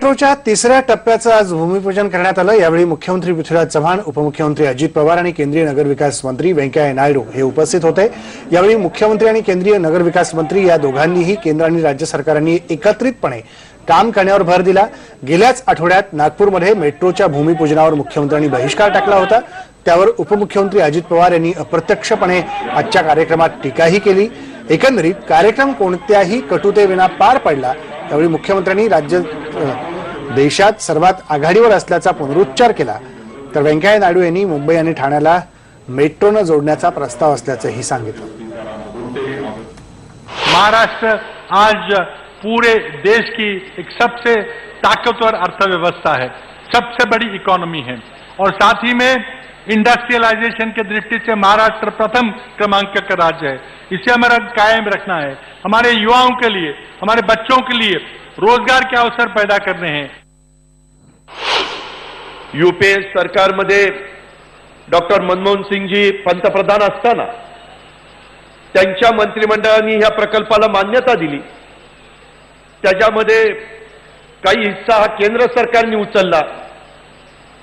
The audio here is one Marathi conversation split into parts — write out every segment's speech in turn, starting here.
मेट्रोच्या तिसऱ्या टप्प्याचं आज भूमिपूजन करण्यात आलं. यावेळी मुख्यमंत्री पृथ्वीराज चव्हाण उपमुख्यमंत्री अजित पवार आणि केंद्रीय नगरविकास मंत्री व्यंकय्या नायडू हे उपस्थित होते. यावेळी मुख्यमंत्री आणि केंद्रीय नगरविकास मंत्री या दोघांनीही केंद्र आणि राज्य सरकारांनी एकत्रितपणे काम करण्यावर भर दिला. गेल्याच आठवड्यात नागपूरमध्ये मेट्रोच्या भूमिपूजनावर मुख्यमंत्र्यांनी बहिष्कार टाकला होता. त्यावर उपमुख्यमंत्री अजित पवार यांनी अप्रत्यक्षपणे आजच्या कार्यक्रमात टीकाही केली. एकंदरीत कार्यक्रम कोणत्याही कटुतेविना पार पडला त्यावेळी मुख्यमंत्र्यांनी राज्य देशात सर्वात आघाडीवर असल्याचा पुनरुच्चार केला. तर व्यंकय्या नायडू यांनी मुंबई आणि ठाण्याला मेट्रोनं जोडण्याचा प्रस्ताव असल्याचंही सांगितलं. महाराष्ट्र आज पूरे देश की एक सबसे ताकतवर अर्थव्यवस्था है सबसे बड़ी इकोनॉमी है। और साथ ही में इंडस्ट्रियलाइजेशन की दृष्टि से महाराष्ट्र प्रथम क्रमांक का राज्य है। इसे हमारा कायम रखना है। हमारे युवाओं के लिए हमारे बच्चों के लिए रोजगार के अवसर पैदा करने हैं। युपीए सरकारमध्ये डॉक्टर मनमोहन सिंगजी पंतप्रधान असताना त्यांच्या मंत्रिमंडळाने ह्या प्रकल्पाला मान्यता दिली. त्याच्यामध्ये काही हिस्सा हा केंद्र सरकारने उचलला.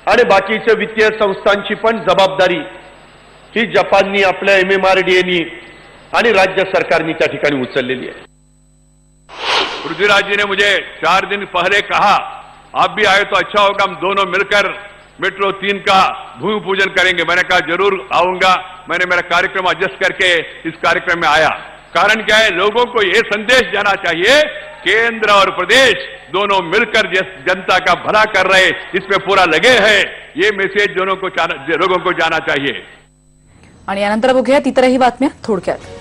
आणि बाकीच्या वित्तीय संस्थांची पण जबाबदारी ही जपाननी, आपल्या एम एम आर डी आणि राज्य सरकारनी त्या ठिकाणी उचललेली आहे. पृथ्वीराज जी ने मुझे चार दिन पहले कहा, आप भी आए तो अच्छा होगा, हम दोनों मिलकर मेट्रो तीन का भूमि पूजन करेंगे. मैंने कहा, ज़रूर आऊँगा। मैंने मेरा कार्यक्रम एडजस्ट करके इस कार्यक्रम में आया। कारण क्या है? लोगों को यह संदेश जाना चाहिए केंद्र और प्रदेश दोनों मिलकर जनता का भला कर रहे इसमें पूरा लगे हैं। ये मैसेज दोनों को लोगों को जाना चाहिए। आणि यानंतर बघूयात इतरही बातम्या थोडक्यात.